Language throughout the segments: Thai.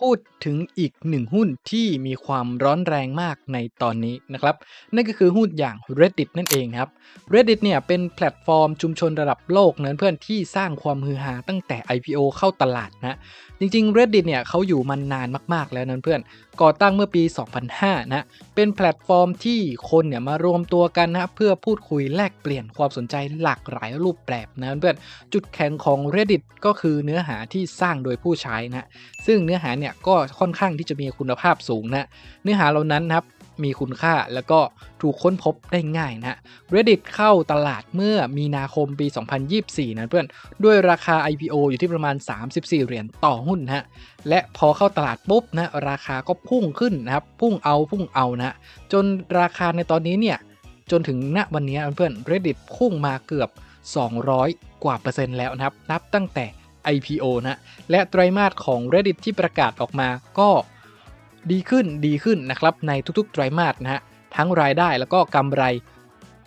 พูดถึงอีกหนึ่งหุ้นที่มีความร้อนแรงมากในตอนนี้นะครับ นั่นก็คือหุ้นอย่าง Reddit นั่นเองครับ Reddit เนี่ยเป็นแพลตฟอร์มชุมชนระดับโลกเนะเพื่อนที่สร้างความฮือฮาตั้งแต่ IPO เข้าตลาดนะ จริงๆ Reddit เนี่ยเขาอยู่มานานมากๆแล้วนั่นเพื่อน ก่อตั้งเมื่อปี 2005 นะ เป็นแพลตฟอร์มที่คนเนี่ยมารวมตัวกันนะเพื่อพูดคุยแลกเปลี่ยนความสนใจหลากหลายรูปแบบนะเพื่อน จุดแข็งของ Reddit ก็คือเนื้อหาที่สร้างโดยผู้ใช้นะ ซึ่งเนื้อหาเนี่ยก็ค่อนข้างที่จะมีคุณภาพสูงนะ เนื้อหาเหล่านั้นนะครับ มีคุณค่าแล้วก็ถูกค้นพบได้ง่ายนะ Reddit เข้าตลาดเมื่อมีนาคมปี 2024 นะเพื่อน ด้วยราคา IPO อยู่ที่ประมาณ 34 เหรียญต่อหุ้นนะฮะ และพอเข้าตลาดปุ๊บนะ ราคาก็พุ่งขึ้นนะครับ พุ่งเอาพุ่งเอานะ จนราคาในตอนนี้เนี่ย จนถึงณวันนี้เพื่อน Reddit พุ่งมาเกือบ 200 กว่าเปอร์เซ็นต์แล้วนะครับ นับตั้งแต่ IPO นะ และไตรมาสของ Reddit ที่ประกาศออกมาก็ ดีขึ้นดีขึ้นนะครับในทุกๆ ไตรมาสนะฮะทั้งรายได้แล้วก็กำไร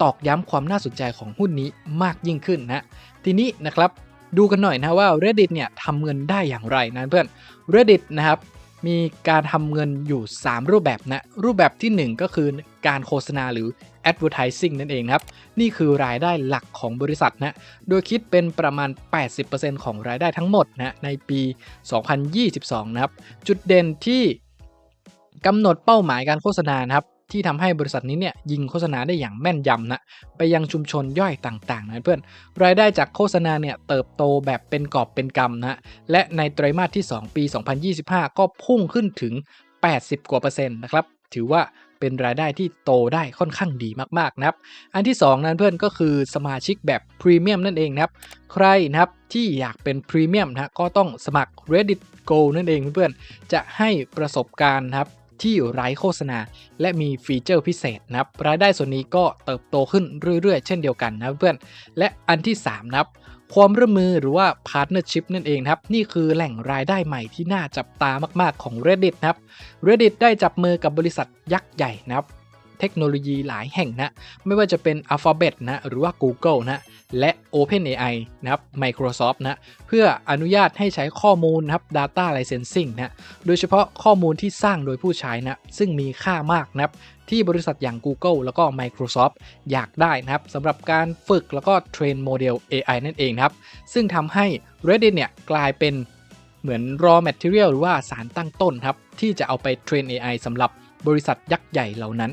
ตอกย้ำความน่าสนใจของหุ้นนี้มากยิ่งขึ้นนะทีนี้นะครับดูกันหน่อยนะว่า Reddit เนี่ยทำเงินได้อย่างไรนะเพื่อน Reddit นะครับมีการทำเงินอยู่ 3 รูปแบบนะ รูปแบบทีหนึ่1 ก็คือการโฆษณาหรือ advertising นั่นเองครับ นี่คือรายได้หลักของบริษัทนะ โดยคิดเป็นประมาณ 80%ของรายได้ทั้งหมดนะในปี 2022 นะครับ จุดเด่นที่ กำหนดเป้าหมายการโฆษณานะครับที่ทำให้บริษัทนี้เนี่ยยิงโฆษณาได้อย่างแม่นยำนะไปยังชุมชนย่อยต่างๆนะเพื่อนรายได้จากโฆษณาเนี่ยเติบโตแบบเป็นกอบเป็นกำนะและในไตรมาสที่ 2 ปี 2025 ก็พุ่งขึ้นถึง 80 กว่าเปอร์เซ็นต์นะครับถือว่าเป็นรายได้ที่โตได้ค่อนข้างดีมากๆนะครับ อันที่ 2 นั้นเพื่อนก็คือสมาชิกแบบพรีเมียมนั่นเองนะครับ ใครนะครับที่อยากเป็นพรีเมียมนะก็ต้องสมัคร Reddit Go นั่นเองเพื่อนๆจะให้ประสบการณ์นะครับ ที่ไร้โฆษณา และมีฟีเจอร์พิเศษนะครับรายได้ส่วนนี้ก็เติบโตขึ้นเรื่อยๆ เช่นเดียวกันนะเพื่อนและอันที่ 3 นะครับความร่วมมือหรือว่า partnership นั่นเองครับ นี่คือแหล่งรายได้ใหม่ที่น่าจับตามากๆของ Reddit นะครับ Reddit ได้จับมือกับบริษัทยักษ์ใหญ่นะครับ เทคโนโลยีหลายแห่งนะ ไม่ว่าจะเป็น Alphabet นะ หรือว่า Google นะ และ OpenAI นะครับ Microsoft นะ เพื่ออนุญาตให้ใช้ข้อมูลนะครับ Data Licensing นะ โดยเฉพาะข้อมูลที่สร้างโดยผู้ใช้นะ ซึ่งมีค่ามากนะครับที่บริษัทอย่าง Google แล้วก็ Microsoft อยากได้นะครับสำหรับการฝึกแล้วก็เทรนโมเดล AI นั่นเองนะครับ ซึ่งทำให้ Reddit เนี่ยกลายเป็นเหมือน raw material หรือว่าสารตั้งต้นครับ ที่จะเอาไปเทรน AI สำหรับ บริษัทยักษ์ใหญ่เหล่านั้น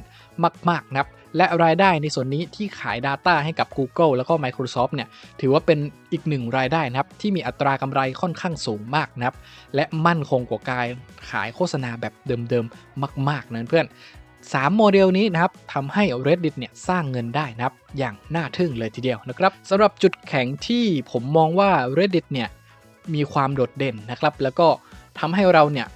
มากๆนะครับและรายได้ในส่วนนี้ที่ขาย Data ให้กับ Google แล้วก็ Microsoft เนี่ยถือว่าเป็นอีกหนึ่งรายได้นะครับ ที่มีอัตรากำไรค่อนข้างสูงมากนะครับ และมั่นคงกว่าการขายโฆษณาแบบเดิมๆ มากๆนะเพื่อน3 โมเดลนี้นะครับทำให้ Reddit เนี่ยสร้างเงินได้นะครับ อย่างน่าทึ่งเลยทีเดียวนะครับสำหรับจุดแข็งที่ผมมองว่า Reddit เนี่ยมีความโดดเด่นนะครับ แล้วก็ทำให้เราเนี่ย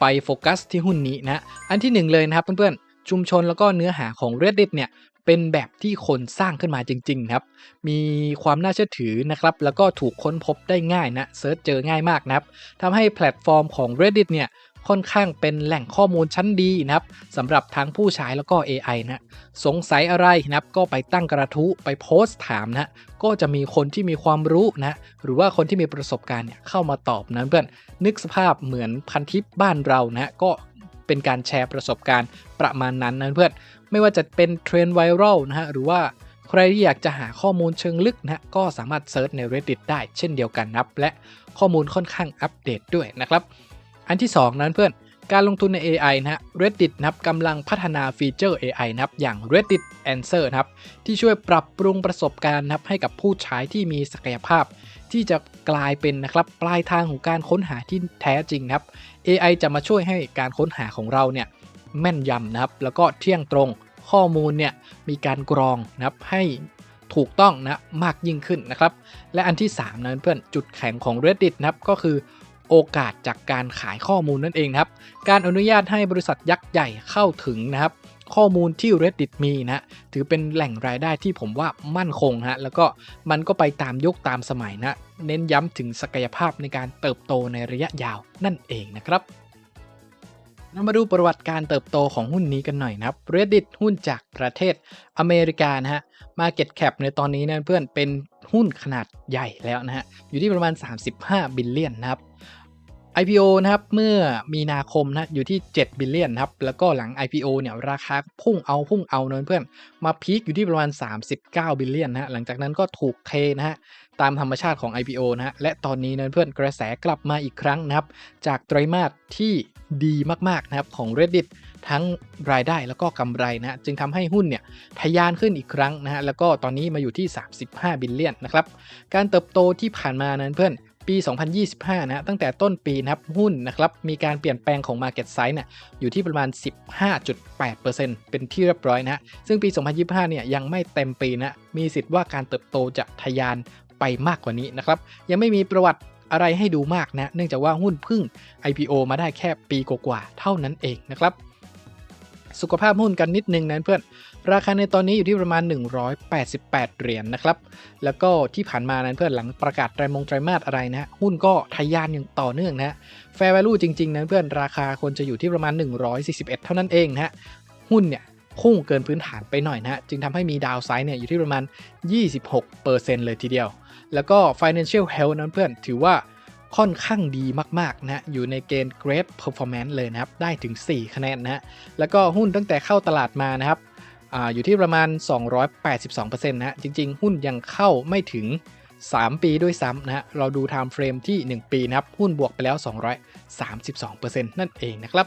ไปโฟกัสที่หุ้นนี้นะอันที่หนึ่งเลยนะครับเพื่อนๆชุมชนแล้วก็เนื้อหาของ Reddit เนี่ยเป็นแบบที่คนสร้างขึ้นมาจริงๆครับ มีความน่าเชื่อถือนะครับ แล้วก็ถูกค้นพบได้ง่ายนะเซิร์ชเจอง่ายมากนะครับทำให้แพลตฟอร์มของ Reddit เนี่ย ค่อนข้างเป็นแหล่งข้อมูลชั้นดีนะครับสำหรับทั้งผู้ใช้แล้วก็ AI นะสงสัยอะไรนะครับก็ไปตั้งกระทู้ไปโพสต์ถามนะก็จะมีคนที่มีความรู้นะหรือว่าคนที่มีประสบการณ์เนี่ยเข้ามาตอบนะเพื่อนนึกสภาพเหมือนพันทิปบ้านเรานะก็เป็นการแชร์ประสบการณ์ประมาณนั้นนะเพื่อนไม่ว่าจะเป็นเทรนด์ไวรัลนะฮะหรือว่าใครที่อยากจะหาข้อมูลเชิงลึกนะก็สามารถเซิร์ชใน Reddit ได้เช่นเดียวกันนะครับและข้อมูลค่อนข้างอัปเดตด้วยนะครับ อันที่ 2 นั้นเพื่อนการลงทุนใน AI นะฮะ Reddit นะครับกำลังพัฒนาฟีเจอร์ AI นะครับอย่าง Reddit Answer นะครับที่ช่วยปรับปรุงประสบการณ์นะครับให้กับผู้ใช้ที่มีศักยภาพ ที่จะกลายเป็นนะครับปลายทางของการค้นหาที่แท้จริงนะครับ AI จะมาช่วยให้การค้นหาของเราเนี่ยแม่นยำนะครับแล้วก็เที่ยงตรงข้อมูลเนี่ยมีการกรองนะครับให้ถูกต้องนะมากยิ่งขึ้นนะครับ และอันที่ 3 นั้นเพื่อนจุดแข็งของ Reddit นะครับก็คือ โอกาสจากการขายข้อมูลนั่นเองครับ การอนุญาตให้บริษัทยักษ์ใหญ่เข้าถึงนะครับ ข้อมูลที่ Reddit มีนะถือเป็นแหล่งรายได้ที่ผมว่ามั่นคงฮะแล้วก็มันก็ไปตามยุคตามสมัยนะ เน้นย้ำถึงศักยภาพในการเติบโตในระยะยาวนั่นเองนะครับเรามาดูประวัติการเติบโตของหุ้นนี้กันหน่อยนะครับ Reddit หุ้นจากประเทศอเมริกานะฮะ Market Cap ในตอนนี้นะเพื่อนเป็นหุ้นขนาดใหญ่แล้วนะฮะ อยู่ที่ประมาณ 35 บิลเลียนนะครับ IPO นะครับเมื่อมีนาคมนะอยู่ที่ 7 บิลเลียนครับแล้วก็หลัง IPO เนี่ยราคาพุ่งเอาพุ่งเอาเนินเพื่อนมาพีคอยู่ที่ประมาณ 39 บิลเลียนนะฮะหลังจากนั้นก็ถูกเทนะฮะตามธรรมชาติของ IPO นะฮะและตอนนี้เนินเพื่อนกระแสกลับมาอีกครั้งนะครับจากไตรมาสที่ดีมากๆนะครับของ Reddit ทั้งรายได้แล้วก็กำไรนะฮะจึงทำให้หุ้นเนี่ยทะยานขึ้นอีกครั้งนะฮะแล้วก็ตอนนี้มาอยู่ที่ 35 บิลเลียนนะครับการเติบโตที่ผ่านมานั้นเพื่อน ปี 2025 นะตั้งแต่ต้นปีนะครับหุ้นนะครับมีการเปลี่ยนแปลงของ Market Size เนี่ยอยู่ที่ประมาณ 15.8%เป็นที่เรียบร้อยนะซึ่งปี 2025 เนี่ยยังไม่เต็มปีนะมีสิทธิ์ว่าการเติบโตจะทะยานไปมากกว่านี้นะครับยังไม่มีประวัติอะไรให้ดูมากนะ เนื่องจากว่าหุ้นพึ่ง IPO มาได้แค่ปีกว่าๆเท่านั้นเองนะครับ สุขภาพหุ้นกันนิดนึงนะเพื่อน ราคาในตอนนี้อยู่ที่ประมาณ 188 เหรียญนนะครับ แล้วก็ที่ผ่านมานั้นเพื่อนหลังประกาศไตรมงไตรมาสอะไรนะ หุ้นก็ทะยานอย่างต่อเนื่องนะแฟร์ value จริง ๆ นั้นเพื่อนราคาควรจะอยู่ที่ประมาณ 141 เท่านั้นเองนะฮะ หุ้นเนี่ยพุ่งเกินพื้นฐานไปหน่อยนะฮะ จึงทำให้มีดาวไซด์เนี่ยอยู่ที่ประมาณ 26%เลยทีเดียว แล้วก็ financial health นั้นเพื่อนถือว่าค่อนข้างดีมากๆนะ อยู่ในเกณฑ์ great performance เลยนะครับ ได้ถึง 4 คะแนนนะฮะแล้วก็หุ้นตั้งแต่เข้าตลาดมานะครับ อยู่ที่ประมาณ 282%นะฮะจริง ๆ หุ้นยังเข้าไม่ถึง 3 ปีด้วยซ้ำนะฮะเราดู time frame ที่ 1 ปีนะครับ หุ้นบวกไปแล้ว 232%นั่นเองนะครับ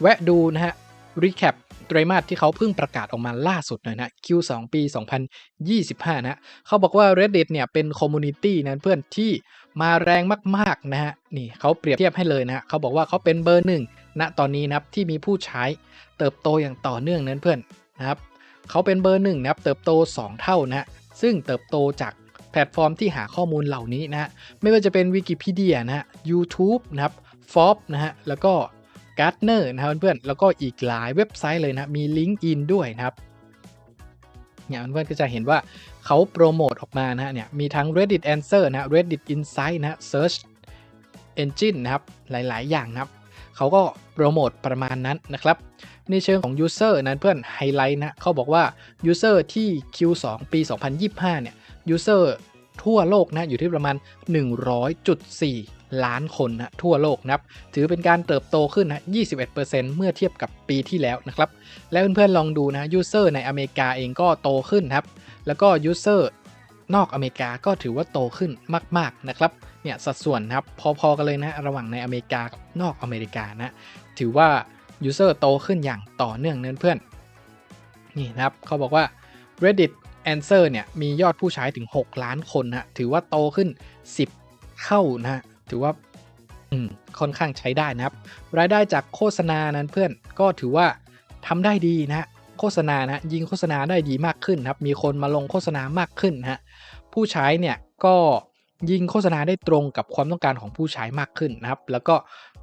แวะดูนะฮะ recap ไตรมาสที่เขาเพิ่งประกาศออกมาล่าสุดหน่อยนะ Q2 ปี 2025 นะเขาบอกว่า Reddit เนี่ยเป็นคอมมูนิตี้นะเพื่อนที่มาแรงมาก ๆ นะฮะ นี่เขาเปรียบเทียบให้เลยนะเขาบอกว่าเขาเป็นเบอร์หนึ่ง ณตอนนี้นะครับที่มีผู้ใช้เติบโตอย่างต่อเนื่องนั้นเพื่อนนะครับเขาเป็นเบอร์หนึ่งนะครับเติบโต 2 เท่านะซึ่งเติบโตจากแพลตฟอร์มที่หาข้อมูลเหล่านี้นะฮะไม่ว่าจะเป็นวิกิพีเดียนะฮะ YouTube นะครับ f o r b นะฮะแล้วก็ Gartner นะครับเพื่อนแล้วก็อีกหลายเว็บไซต์เลยนะมีลิงก์อินด้วยนะครับเนี่ยเพื่อนก็จะเห็นว่าเขาโปรโมทออกมานะฮะเนี่ยมีทั้ง Reddit Answer นะ Reddit Insight นะ Search Engine นะครับหลาย ๆ อย่างนะครับ เขาก็โปรโมทประมาณนั้นนะครับ ในเชิงของ User นั้นเพื่อนไฮไลท์นะเขาบอกว่า User ที่ Q2 ปี 2025 เนี่ย User ทั่วโลกนะอยู่ที่ประมาณ 100.4 ล้านคนนะทั่วโลกนะครับ ถือเป็นการเติบโตขึ้นนะ 21%เมื่อเทียบกับปีที่แล้วนะครับ และเพื่อนๆลองดูนะยูเซอร์ในอเมริกาเองก็โตขึ้นครับ แล้วก็ยูเซอร์นอกอเมริกาก็ถือว่าโตขึ้นมาก ๆนะครับ เนี่ยสัดส่วนนะครับพอๆกันเลยนะระหว่างในอเมริกากับนอกอเมริกานะถือว่ายูเซอร์โตขึ้นอย่างต่อเนื่องเนินเพื่อนนี่นะครับเขาบอกว่า Reddit Answer เนี่ยมียอดผู้ใช้ถึง 6 ล้านคนนะถือว่าโตขึ้น 10 เท่านะถือว่าค่อนข้างใช้ได้นะครับ รายได้จากโฆษณานั้นเพื่อนก็ถือว่าทำได้ดีนะโฆษณานะยิงโฆษณาได้ดีมากขึ้นครับ มีคนมาลงโฆษณามากขึ้นฮะผู้ใช้เนี่ยก็ ยิงโฆษณาได้ตรงกับความต้องการของผู้ใช้มากขึ้นนะครับ แล้วก็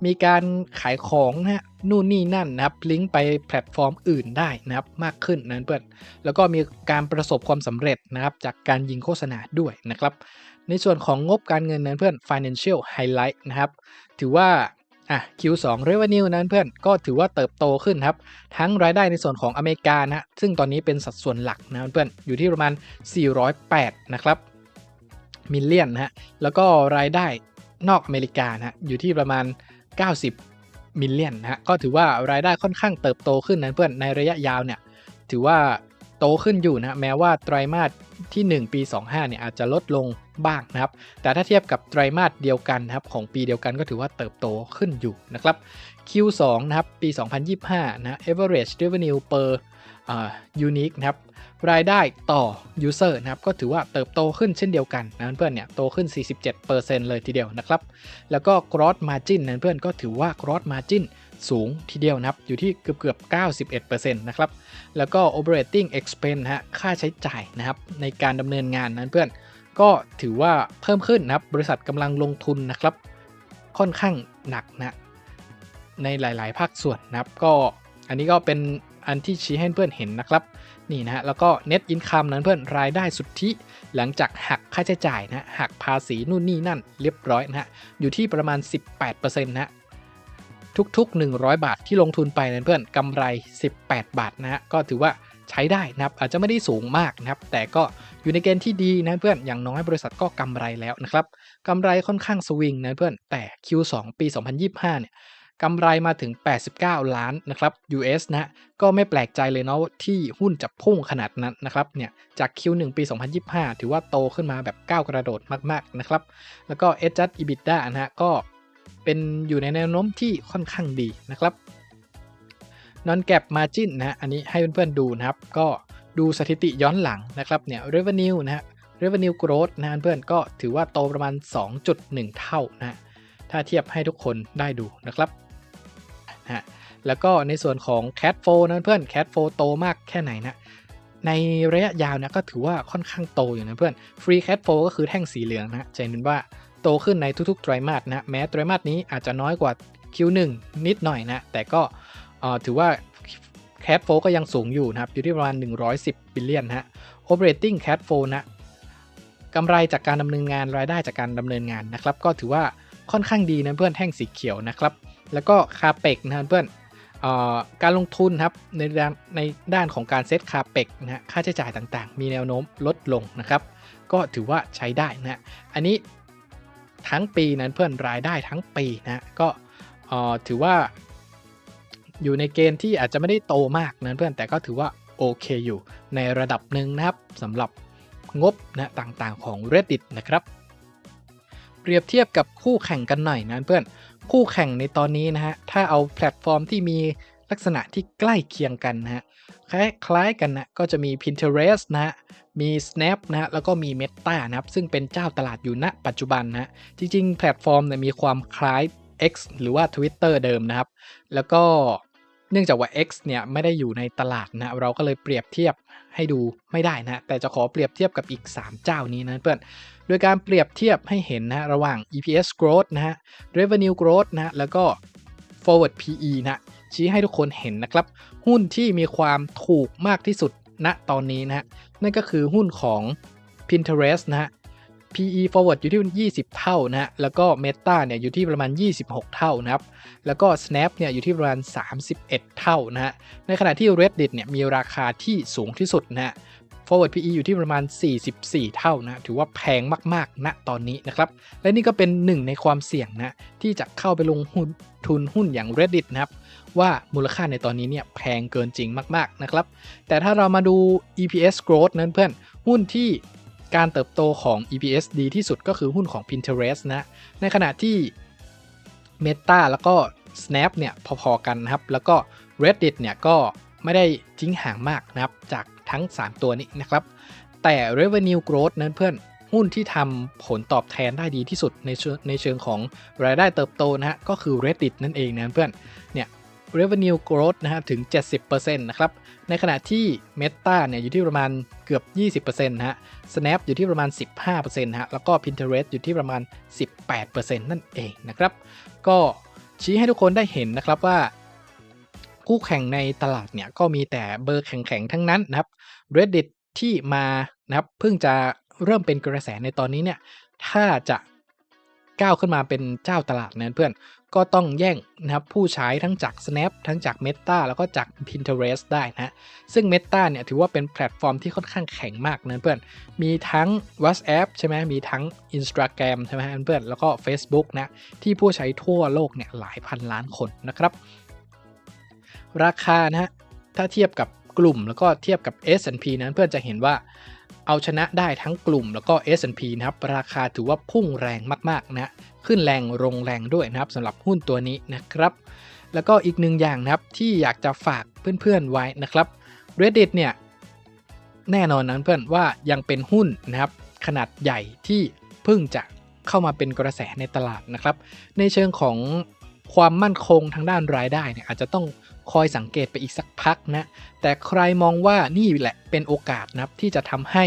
มีการขายของนะฮะนู่นนี่นั่นนะครับ ลิงก์ไปแพลตฟอร์มอื่นได้นะครับ มากขึ้นนั้นเพื่อน แล้วก็มีการประสบความสำเร็จนะครับ จากการยิงโฆษณาด้วยนะครับ ในส่วนของงบการเงินนั้นเพื่อน financial highlight นะครับ ถือว่าอะ Q2 revenue นั้นเพื่อนก็ถือว่าเติบโตขึ้นครับ ทั้งรายได้ในส่วนของอเมริกานะซึ่งตอนนี้เป็นสัดส่วนหลักนะเพื่อนอยู่ที่ประมาณ 408 นะครับ มิลเลียนนะฮะ แล้วก็รายได้นอกอเมริกานะอยู่ที่ประมาณ 90 มิลเลียนนะฮะ ก็ถือว่ารายได้ค่อนข้างเติบโตขึ้นนะเพื่อน ในระยะยาวเนี่ย ถือว่าโตขึ้นอยู่นะ แม้ว่าไตรมาสที่ 1 ปี 25 เนี่ยอาจจะลดลงบ้างนะครับ แต่ถ้าเทียบกับไตรมาสเดียวกันนะครับของปีเดียวกันก็ถือว่าเติบโตขึ้นอยู่นะครับ Q2 นะครับปี 2025 นะ average revenue per uh, unique นะครับ รายได้ต่อ user นะครับ ก็ถือว่าเติบโตขึ้นเช่นเดียวกันนะเพื่อนเนี่ย โตขึ้น 47%เลยทีเดียวนะครับ แล้วก็ gross margin นั้นเพื่อนก็ถือว่า gross margin สูงทีเดียวนะครับ อยู่ที่เกือบเกือบ91%นะครับ แล้วก็ operating expense ฮะ ค่าใช้จ่ายนะครับ ในการดำเนินงานนั้นเพื่อน ก็ถือว่าเพิ่มขึ้นนะครับ บริษัทกำลังลงทุนนะครับ ค่อนข้างหนักนะ ในหลาย ๆ ภาคส่วนนะครับ ก็อันนี้ก็เป็นอันที่ชี้ให้เพื่อนเห็นนะครับ นี่นะฮะแล้วก็ net income นั้นเพื่อนรายได้สุทธิ หลังจากหักค่าใช้จ่ายนะหักภาษีนู่นนี่นั่นเรียบร้อยนะฮะอยู่ที่ประมาณ 18%นะทุกๆ 100 บาทที่ลงทุนไปนั้นเพื่อนกำไร 18 บาทนะฮะก็ถือว่าใใช้ได้นะครับอาจจะไม่ได้สูงมากนะครับ แต่ก็อยู่ในเกณฑ์ที่ดีนะเพื่อนอย่างน้อยบริษัทก็กำไรแล้วนะครับกำไรค่อนข้างสวิงนะเพื่อนแต่ Q2 ปี 2025 เนี่ย กำไรมาถึง 89 ล้านนะครับ US นะก็ไม่แปลกใจเลยเนาะที่หุ้นจะพุ่งขนาดนั้นนะครับเนี่ยจาก Q1 ปี 2025 ถือว่าโตขึ้นมาแบบก้าวกระโดดมากๆนะครับ แล้วก็ Adjusted EBITDA นะฮะก็เป็นอยู่ในแนวโน้มที่ค่อนข้างดีนะครับ non gap margin นะฮะอันนี้ให้เพื่อนๆดูนะครับ ก็ดูสถิติย้อนหลังนะครับเนี่ย revenue นะฮะ revenue growth นะเพื่อนก็ถือว่าโตประมาณ 2.1 เท่านะฮะ ถ้าเทียบให้ทุกคนได้ดูนะครับนะฮะแล้วก็ในส่วนของ cash flow นะเพื่อน cash flow โตมากแค่ไหนนะในระยะยาวนะก็ถือว่าค่อนข้างโตอยู่นะเพื่อน free cash flow ก็คือแท่งสีเหลืองนะจะเห็นว่าโตขึ้นในทุกๆไตรมาสนะแม้ไตรมาสนี้อาจจะน้อยกว่า Q1 นิดหน่อยนะ แต่ก็ถือว่า cash flow ก็ยังสูงอยู่นะครับอยู่ที่ประมาณ 110 บิลเลียนฮะ operating cash flow นะกำไรจากการดำเนินงานรายได้จากการดำเนินงานนะครับ ก็ถือว่า ค่อนข้างดีนะเพื่อนแท่งสีเขียวนะครับ แล้วก็คาเปกนะเพื่อนการลงทุนครับในด้านในด้านของการเซตคาเปกนะค่าใช้จ่ายต่างๆ มีแนวโน้มลดลงนะครับ ก็ถือว่าใช้ได้นะอันนี้ทั้งปีนั้นเพื่อนรายได้ทั้งปีนะก็ถือว่า อยู่ในเกณฑ์ที่อาจจะไม่ได้โตมากนะเพื่อนแต่ก็ถือว่าโอเคอยู่ในระดับหนึ่งนะครับสำหรับงบนะต่างๆของ Reddit นะครับ เปรียบเทียบกับคู่แข่งกันหน่อยนะเพื่อนคู่แข่งในตอนนี้นะฮะถ้าเอาแพลตฟอร์มที่มีลักษณะที่ใกล้เคียงกันนะฮะคล้ายๆกันนะก็จะมี Pinterest นะฮะมี Snap นะฮะแล้วก็มี Meta นะครับซึ่งเป็นเจ้าตลาดอยู่ณปัจจุบันนะฮะจริงๆ แพลตฟอร์มเนี่ยมีความคล้าย X หรือว่า Twitter เดิมนะครับ แล้วก็เนื่องจากว่า X เนี่ยไม่ได้อยู่ในตลาดนะเราก็เลยเปรียบเทียบให้ดูไม่ได้นะ แต่จะขอเปรียบเทียบกับอีก 3 เจ้านี้นะเพื่อน โดยการเปรียบเทียบให้เห็นนะระหว่าง EPS growth นะฮะ revenue growth นะแล้วก็ forward PE นะชี้ให้ทุกคนเห็นนะครับ หุ้นที่มีความถูกมากที่สุดณตอนนี้นะฮะนั่นก็คือหุ้นของ Pinterest นะฮะ PE forward อยู่ที่ 20 เท่านะฮะ แล้วก็ Meta เนี่ยอยู่ที่ประมาณ 26 เท่านะครับ แล้วก็ Snap เนี่ยอยู่ที่ประมาณ 31 เท่านะฮะ ในขณะที่ Reddit เนี่ยมีราคาที่สูงที่สุดนะฮะ forward PE อยู่ที่ประมาณ 44 เท่านะ ถือว่าแพงมากๆณตอนนี้นะครับ และนี่ก็เป็นหนึ่งในความเสี่ยงนะ ที่จะเข้าไปลงหุ้นทุนหุ้นอย่าง Reddit นะครับ ว่ามูลค่าในตอนนี้เนี่ยแพงเกินจริงมาก ๆนะครับ แต่ถ้าเรามาดู EPS growth นั้นเพื่อนหุ้นที่การเติบโตของ EPS ดีที่สุดก็คือหุ้นของ Pinterest นะ ในขณะที่ Meta แล้วก็ Snap เนี่ยพอๆกันนะครับ แล้วก็ Reddit เนี่ยก็ไม่ได้ทิ้งห่างมากนะครับ จาก ทั้ง 3 ตัวนี้นะครับ แต่ Revenue Growth นั้นเพื่อนหุ้นที่ทำผลตอบแทนได้ดีที่สุดในในเชิงของรายได้เติบโตนะฮะก็คือ Reddit นั่นเองนะเพื่อนเนี่ย revenue growth นะฮะถึง 70%นะครับ ในขณะที่ Meta เนี่ยอยู่ที่ประมาณเกือบ 20%นะฮะ Snap อยู่ที่ประมาณ 15%นะฮะ แล้วก็ Pinterest อยู่ที่ประมาณ 18%นั่นเองนะครับ ก็ชี้ให้ทุกคนได้เห็นนะครับว่า คู่แข่งในตลาดเนี่ยก็มีแต่เบอร์แข็งๆทั้งนั้นนะครับ Reddit ที่มานะครับเพิ่งจะเริ่มเป็นกระแสในตอนนี้เนี่ยถ้าจะก้าวขึ้นมาเป็นเจ้าตลาดนั้นเพื่อนก็ต้องแย่งนะครับผู้ใช้ทั้งจาก Snap ทั้งจาก Meta แล้วก็จาก Pinterest ได้นะซึ่ง Meta เนี่ยถือว่าเป็นแพลตฟอร์มที่ค่อนข้างแข็งมากนะเพื่อนมีทั้ง WhatsApp ใช่ไหมมีทั้ง Instagram ใช่ไหมเพื่อนแล้วก็ Facebook นะที่ผู้ใช้ทั่วโลกเนี่ยหลายพันล้านคนนะครับ ราคานะฮะถ้าเทียบกับกลุ่มแล้วก็เทียบกับ S&P นั้นเพื่อนจะเห็นว่าเอาชนะได้ทั้งกลุ่มแล้วก็ S&P นะครับ ราคาถือว่าพุ่งแรงมากๆนะขึ้นแรงลงแรงด้วยนะครับสำหรับหุ้นตัวนี้นะครับ แล้วก็อีกหนึ่งอย่างนะครับที่อยากจะฝากเพื่อนๆไว้นะครับ Reddit เนี่ยแน่นอนนะเพื่อนว่ายังเป็นหุ้นนะครับ ขนาดใหญ่ที่เพิ่งจะเข้ามาเป็นกระแสในตลาดนะครับ ในเชิงของความมั่นคงทางด้านรายได้เนี่ยอาจจะต้อง คอยสังเกตไปอีกสักพักนะ แต่ใครมองว่านี่แหละเป็นโอกาสนับที่จะทำให้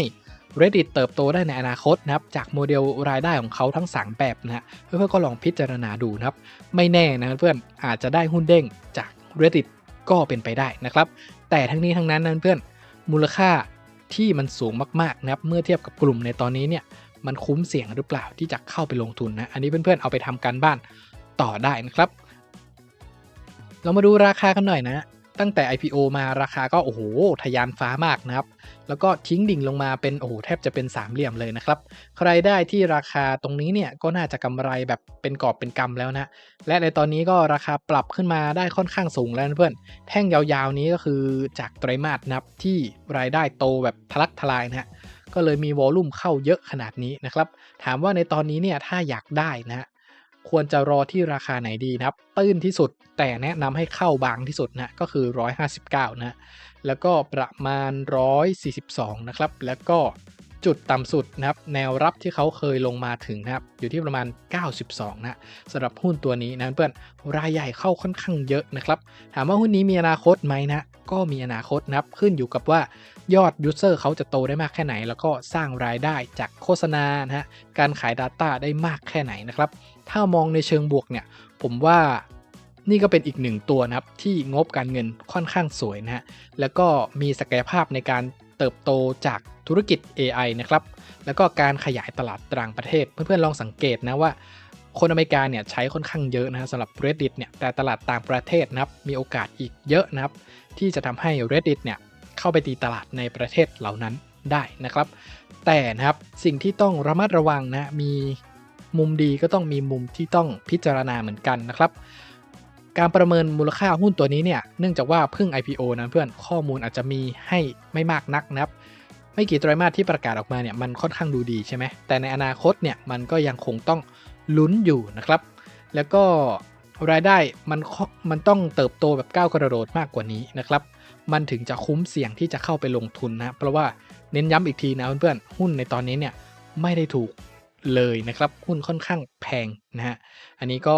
Reddit เติบโตได้ในอนาคตนะครับ จากโมเดลรายได้ของเขาทั้ง 3 แบบนะฮะเพื่อนๆก็ลองพิจารณาดูนะครับ ไม่แน่นะเพื่อนอาจจะได้หุ้นเด้งจาก Reddit ก็เป็นไปได้นะครับ แต่ทั้งนี้ทั้งนั้นนั้นเพื่อนมูลค่าที่มันสูงมากๆนะครับเมื่อเทียบกับกลุ่มในตอนนี้เนี่ยมันคุ้มเสี่ยงหรือเปล่าที่จะเข้าไปลงทุนนะ อันนี้เพื่อนๆเอาไปทำการบ้านต่อได้นะครับ เรามาดูราคากันหน่อยนะ ตั้งแต่ IPO มาราคาก็โอ้โหทะยานฟ้ามากนะครับ แล้วก็ทิ้งดิ่งลงมาเป็นโอ้โหแทบจะเป็นสามเหลี่ยมเลยนะครับ ใครได้ที่ราคาตรงนี้เนี่ยก็น่าจะกำไรแบบเป็นกอบเป็นกำแล้วนะ และในตอนนี้ก็ราคาปรับขึ้นมาได้ค่อนข้างสูงแล้วเพื่อน แท่งยาวๆนี้ก็คือจากไตรมาสนับที่รายได้โตแบบทะลักทลายนะฮะก็เลยมีวอลลุ่มเข้าเยอะขนาดนี้นะครับ ถามว่าในตอนนี้เนี่ยถ้าอยากได้นะ ควรจะรอที่ราคาไหนดีนะครับ ตื้นที่สุดแต่แนะนำให้เข้าบางที่สุดนะก็คือ 159 นะแล้วก็ประมาณ 142 นะครับ แล้วก็จุดต่ำสุดนะครับ แนวรับที่เขาเคยลงมาถึงนะครับ อยู่ที่ประมาณ 92 นะสำหรับหุ้นตัวนี้นะเพื่อนรายใหญ่เข้าค่อนข้างเยอะนะครับ ถามว่าหุ้นนี้มีอนาคตไหมนะ ก็มีอนาคตนะครับ ขึ้นอยู่กับว่ายอดยูเซอร์เขาจะโตได้มากแค่ไหน แล้วก็สร้างรายได้จากโฆษณานะฮะการขาย Data ได้มากแค่ไหนนะครับ ถ้ามองในเชิงบวกเนี่ย ผมว่านี่ก็เป็นอีกหนึ่งตัวนะครับ ที่งบการเงินค่อนข้างสวยนะฮะ แล้วก็มีศักยภาพในการเติบโตจากธุรกิจ AI นะครับ แล้วก็การขยายตลาดต่างประเทศ เพื่อนๆลองสังเกตนะว่า คนอเมริกาเนี่ยใช้ค่อนข้างเยอะนะสำหรับ Reddit เนี่ย แต่ตลาดต่างประเทศนะครับ มีโอกาสอีกเยอะนะครับ ที่จะทำให้ Reddit เนี่ยเข้าไปตีตลาดในประเทศเหล่านั้นได้นะครับ แต่นะครับสิ่งที่ต้องระมัดระวังนะมี มุมดีก็ต้องมีมุมที่ต้องพิจารณาเหมือนกันนะครับ การประเมินมูลค่าหุ้นตัวนี้เนี่ยเนื่องจากว่าเพิ่ง IPO นะเพื่อนข้อมูลอาจจะมีให้ไม่มากนักนะครับ ไม่กี่ไตรมาสที่ประกาศออกมาเนี่ยมันค่อนข้างดูดีใช่ไหมแต่ในอนาคตเนี่ยมันก็ยังคงต้องลุ้นอยู่นะครับ แล้วก็รายได้มันมันต้องเติบโตแบบก้าวกระโดดมากกว่านี้นะครับ มันถึงจะคุ้มเสี่ยงที่จะเข้าไปลงทุนนะ เพราะว่าเน้นย้ำอีกทีนะเพื่อนๆ หุ้นในตอนนี้เนี่ยไม่ได้ถูก เลยนะครับ หุ้นค่อนข้างแพงนะฮะ อันนี้ก็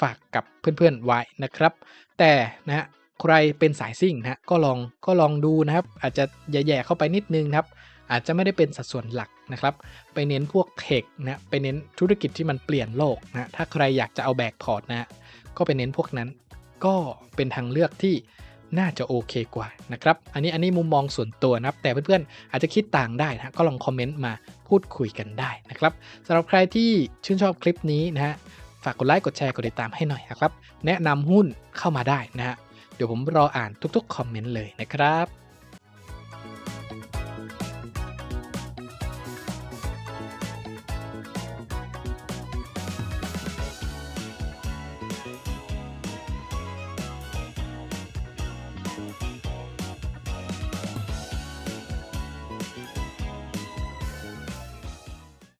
ฝากกับเพื่อนๆไว้นะครับ แต่นะฮะใครเป็นสายซิ่งนะฮะก็ลองก็ลองดูนะครับ อาจจะแย่ๆเข้าไปนิดนึงนะครับ อาจจะไม่ได้เป็นสัดส่วนหลักนะครับ ไปเน้นพวกเทคนะไปเน้นธุรกิจที่มันเปลี่ยนโลกนะถ้าใครอยากจะเอาแบกพอร์ตนะก็ไปเน้นพวกนั้น ก็เป็นทางเลือกที่ น่าจะโอเคกว่านะครับอันนี้อันนี้มุมมองส่วนตัวนะครับ แต่เพื่อนๆอาจจะคิดต่างได้นะก็ลองคอมเมนต์มาพูดคุยกันได้นะครับสำหรับใครที่ชื่นชอบคลิปนี้นะฮะฝากกดไลค์กดแชร์กดติดตามให้หน่อยนะครับ แนะนำหุ้นเข้ามาได้นะฮะเดี๋ยวผมรออ่านทุกๆคอมเมนต์เลยนะครับ